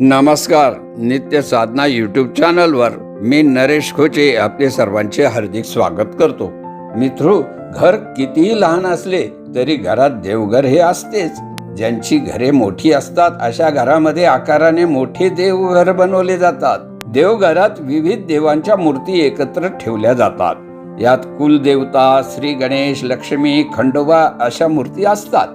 नमस्कार नित्य साधना यूट्यूब चॅनलवर मी नरेश खोचे आपले सर्वांचे हार्दिक स्वागत करतो. मित्रो घर कितीही लहान असले तरी घरात देवघर हे असतेच. ज्यांची घरे मोठी असतात अशा घरामध्ये आकाराने मोठे देवघर बनवले जातात. देवघरात विविध देवांच्या मूर्ती एकत्र ठेवल्या जातात. यात कुलदेवता श्री गणेश लक्ष्मी खंडोबा अशा मूर्ती असतात.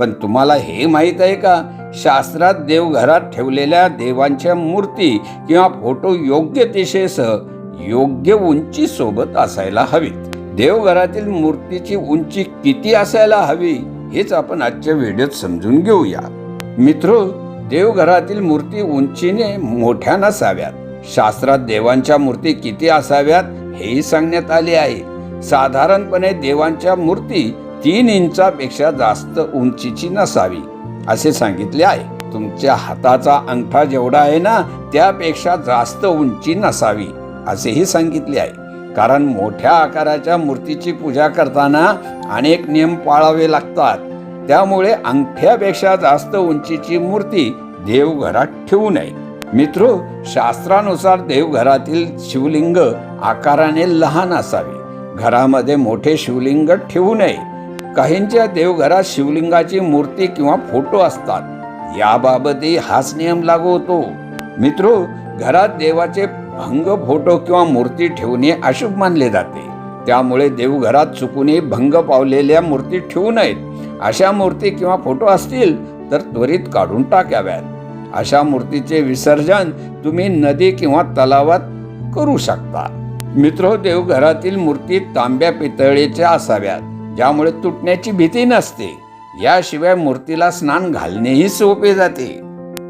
पण तुम्हाला हे माहीत आहे का? शास्त्रात देवघरात ठेवलेल्या देवांच्या मूर्ती किंवा फोटो योग्य दिशेसह योग्य उंची सोबत असायला हवीत. देवघरातील मूर्तीची उंची किती असायला हवी हेच आपण आजच्या व्हिडिओत समजून घेऊया. मित्रो देवघरातील मूर्ती उंचीने मोठ्या नसाव्यात. शास्त्रात देवांच्या मूर्ती किती असाव्यात हेही सांगण्यात आले आहे. साधारणपणे देवांच्या मूर्ती तीन इंचापेक्षा जास्त उंचीची नसावी. असे सांगितले आहे. तुमच्या हाताचा अंगठा जेवढा आहे ना त्यापेक्षा जास्त उंची नसावी असेही सांगितले आहे. कारण मोठ्या आकाराच्या मूर्तीची पूजा करताना अनेक नियम पाळावे लागतात. त्यामुळे अंगठ्यापेक्षा जास्त उंचीची मूर्ती देवघरात ठेवू नये. मित्र शास्त्रानुसार देवघरातील शिवलिंग आकाराने लहान असावे. घरामध्ये मोठे शिवलिंग ठेवू नये. काहींच्या देवघरात शिवलिंगाची मूर्ती किंवा फोटो असतात. याबाबतही हाच नियम लागू होतो. मित्रो घरात देवाचे भंग फोटो किंवा मूर्ती ठेवणे अशुभ मानले जाते. त्यामुळे देवघरात चुकूनही भंग पावलेल्या मूर्ती ठेवू नयेत. अशा मूर्ती किंवा फोटो असतील तर त्वरित काढून टाकाव्यात. अशा मूर्तीचे विसर्जन तुम्ही नदी किंवा तलावात करू शकता. मित्रो देवघरातील मूर्ती तांब्या पितळेच्या असाव्यात. ज्यामुळे तुटण्याची भीती नसते. याशिवाय मूर्तीला स्नान घालणेही सोपे जाते.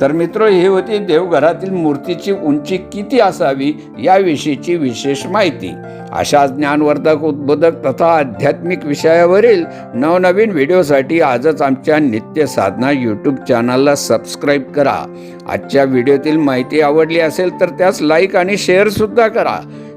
तर मित्र ही होती देवघरातील मूर्तीची उंची किती असावी याविषयीची विशेष माहिती. अशा ज्ञानवर्धक उद्बोधक तथा आध्यात्मिक विषयावरील नवनवीन व्हिडिओसाठी आजच आमच्या नित्य साधना यूट्यूब चॅनलला सबस्क्राईब करा. आजच्या व्हिडिओतील माहिती आवडली असेल तर त्यास लाईक आणि शेअरसुद्धा करा.